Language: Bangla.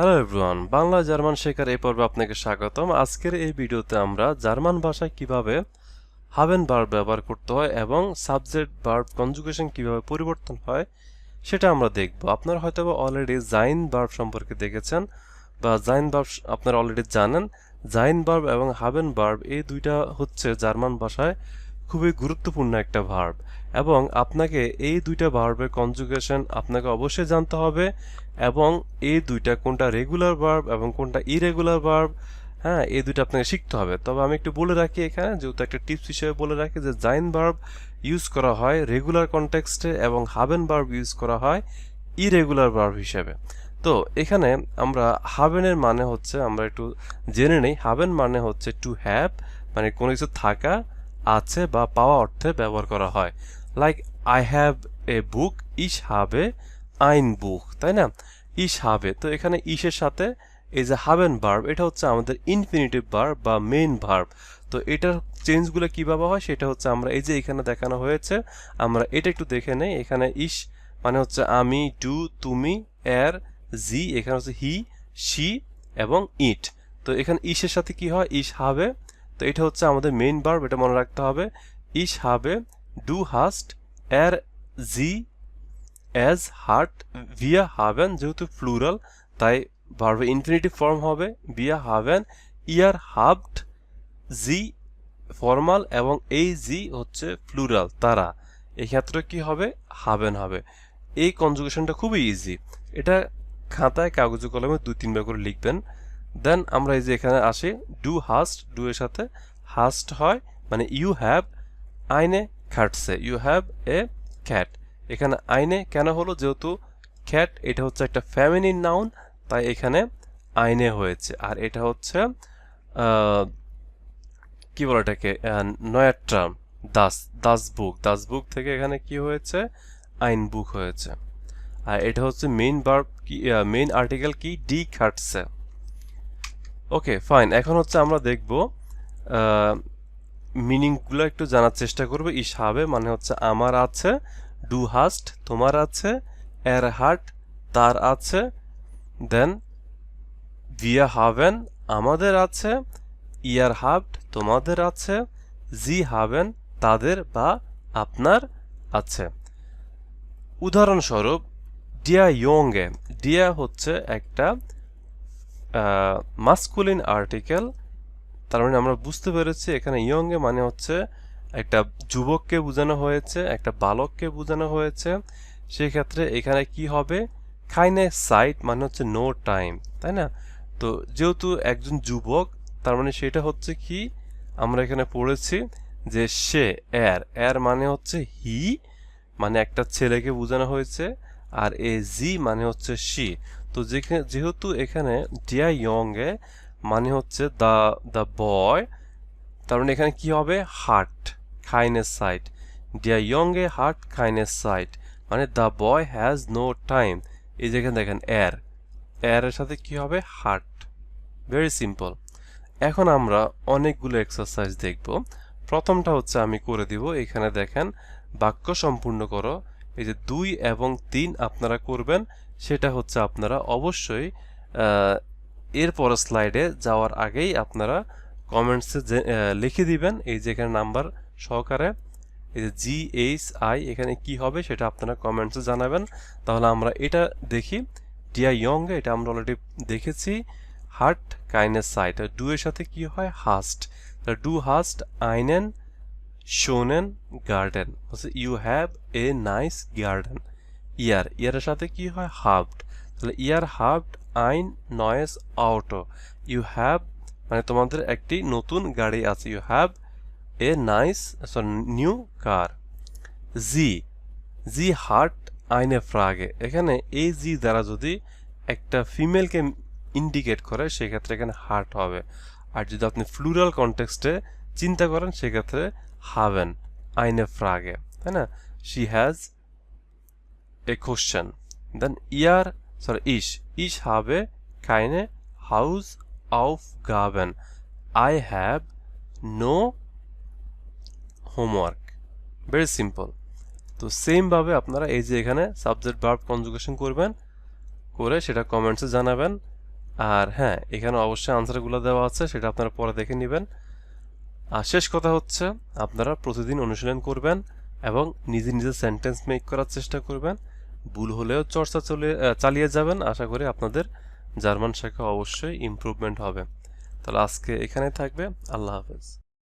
হ্যালো এভরিওয়ান বাংলা জার্মান শেখার এই পর্বে আপনাকে স্বাগতম। আজকের এই ভিডিওতে আমরা জার্মান ভাষায় কীভাবে হাবেন ভার্ব ব্যবহার করতে হয় এবং সাবজেক্ট ভার্ব কনজুগেশন কীভাবে পরিবর্তন হয় সেটা আমরা দেখব। আপনারা হয়তো অলরেডি জাইন ভার্ব সম্পর্কে দেখেছেন বা জাইন ভার্ব আপনারা অলরেডি জানেন। জাইন ভার্ব এবং হাবেন ভার্ব এই দুইটা হচ্ছে জার্মান ভাষায় খুবই গুরুত্বপূর্ণ একটা ভার্ব এবং আপনাকে এই দুইটা ভার্বের কনজুগেশন আপনাকে অবশ্যই জানতে হবে এবং এই দুইটা কোনটা রেগুলার ভার্ব এবং কোনটা ইরেগুলার ভার্ব হ্যাঁ এই দুইটা আপনাকে শিখতে হবে। তবে আমি একটু বলে রাখি এখানে, যেহেতু একটা টিপস হিসেবে বলে রাখি যে জাইন ভার্ব ইউজ করা হয় রেগুলার কনটেক্সটে এবং হাবেন ভার্ব ইউজ করা হয় ইরেগুলার ভার্ব হিসেবে। তো এখানে আমরা হাবেনের মানে হচ্ছে, আমরা একটু জেনে নেই হাবেন মানে হচ্ছে টু হ্যাভ মানে কোনো কিছু থাকা আছে বা পাওয়া অর্থে ব্যবহার করা হয়। Like I have a book ইস হাবে আইন বুক তাই না? ইস হাবে তো এখানে ইসের সাথে এই যে হাবেন ভার্ব এটা হচ্ছে আমাদের ইনফিনিটিভ ভার্ব বা মেইন ভার্ব তো এটার চেঞ্জগুলো কীভাবে হয়, সেটা হচ্ছে আমরা এই যে এখানে দেখানো হয়েছে, আমরা এটা একটু দেখে নেই। এখানে ইস মানে হচ্ছে আমি ডু তুমি এর জি এখানে হচ্ছে হি সি এবং ইট তো এখানে ইসের সাথে কি হয়? ইস হাবে তো এটা হচ্ছে আমাদের মেইন ভার্ব এটা মনে রাখতে হবে। ইস হাবে ডু হাস্ট, এর জি অ্যাজ হার্ট, ভিয়া হাভেন যেহেতু ফ্লুরাল তাই ভার্বে ইনফিনিটিভ ফর্ম হবে। বিয়া হাভেন ইয়ার হাভড জি ফর্মাল এবং এই জি হচ্ছে ফ্লুরাল তারা। এই ক্ষেত্রে কি হবে? হাবেন হবে। এই কনজুগেশনটা খুবই ইজি এটা খাতায় কাগজে কলমে দুই তিনবার করে লিখবেন। দেন আমরা এই যে এখানে আসি ডু হাস্ট ডু এর সাথে হাস্ট হয় মানে ইউ হ্যাভ আইনে খাটছে ইউ হ্যাভ এ ক্যাট এখানে আইনে কেন হলো? যেহেতু ক্যাট এটা হচ্ছে একটা ফ্যামিলির নাউন তাই এখানে আইনে হয়েছে। আর এটা হচ্ছে কি বলে এটাকে? নয়ার টার্ম দাস দাস বুক দাস বুক থেকে এখানে কি হয়েছে? আইন বুক হয়েছে। আর এটা হচ্ছে মেইন কি মেইন আর্টিকেল কি? ডি খাটছে। ওকে ফাইন এখন হচ্ছে আমরা দেখব মিনিংগুলো একটু জানার চেষ্টা করব। ইস হবে মানে হচ্ছে আমার আছে ডু হাস্ট তোমার আছে, এর হার্ট তার আছে দেন ভিয়া হাভেন আমাদের আছে, ইয়ার হাভড তোমাদের আছে, জি হাভেন তাদের বা আপনার আছে। উদাহরণস্বরূপ ডিয়া ইয়ং ইয়ংয়ে ডিয়া হচ্ছে একটা মাস্কুলিন আর্টিকেল তার মানে আমরা বুঝতে পেরেছি এখানে ইয়ংয়ে মানে হচ্ছে একটা যুবককে বোঝানো হয়েছে, একটা বালককে বোঝানো হয়েছে। সেক্ষেত্রে এখানে কি হবে? খাইনে সাইট মানে হচ্ছে নো টাইম তাই না? তো যেহেতু একজন যুবক, তার মানে সেটা হচ্ছে কি? আমরা এখানে পড়েছি যে সে এর এর মানে হচ্ছে হি মানে একটা ছেলেকে বোঝানো হয়েছে, আর এ জি মানে হচ্ছে সি তো যেহেতু এখানে ডিয়া ইয়ংয়ে মানে হচ্ছে দ্য দ্য বয়, তার মানে এখানে কি হবে? হার্ট খাইনের সাইট ডিয়া ইয়ংয়ে হার্ট খাইনের সাইট মানে the boy has no time এই যেখানে দেখেন এর এর সাথে কি হবে? হার্ট ভেরি সিম্পল এখন আমরা অনেকগুলো এক্সারসাইজ দেখব। প্রথমটা হচ্ছে আমি করে দিব, এখানে দেখেন, বাক্য সম্পূর্ণ করো। এই যে দুই এবং তিন আপনারা করবেন, সেটা হচ্ছে আপনারা অবশ্যই এরপর স্লাইডে যাওয়ার আগেই আপনারা কমেন্টসে লিখে দিবেন, এই যে এখানে নাম্বার সহকারে, এই যে জি এইচ আই এখানে কি হবে সেটা আপনারা কমেন্টসে জানাবেন। তাহলে আমরা এটা দেখি। ডিয়া ইয়ং এটা আমরা অলরেডি দেখেছি। হার্ট কাইনেস সাইট ডু এর সাথে কি হয়? হাস্ট ডু হাস্ট আইনেন শোনেন গার্ডেন হচ্ছে you have a nice garden ইয়ার ইয়ারের সাথে কি হয়? হাভড তাহলে ইয়ার হাভড আইন নয়েস আউটো ইউ হ্যাভ মানে তোমাদের একটি নতুন গাড়ি আছে। You have a nice sorry new car জি জি হার্ট আইনে ফ্রাগে এখানে এই জি দ্বারা যদি একটা ফিমেলকে ইন্ডিকেট করে, সেক্ষেত্রে এখানে হার্ট হবে। আর যদি আপনি ফ্লুরাল কনটেক্সটে চিন্তা করেন, সেক্ষেত্রে হাভেন আইনে ফ্রাগে তাই না she has a question then year sorry ইস ইস habe keine গাবেন I have no homework very simple তো সেমভাবে আপনারা এই যে এখানে সাবজেক্ট ভার্ব কনজুগেশন করবেন, করে সেটা কমেন্টসে জানাবেন। আর হ্যাঁ এখানে অবশ্যই আনসারগুলো দেওয়া আছে, সেটা আপনারা পরে দেখে নেবেন। আর শেষ কথা হচ্ছে, আপনারা প্রতিদিন অনুশীলন করবেন এবং নিজে নিজে সেন্টেন্স মেক করার চেষ্টা করবেন। ভুল হলেও চর্চা চলে চালিয়ে যাবেন। আশা করি আপনাদের জার্মান শাখা অবশ্যই ইমপ্রুভমেন্ট হবে। তাহলে আজকে এখানে থাকবে। আল্লাহ হাফেজ।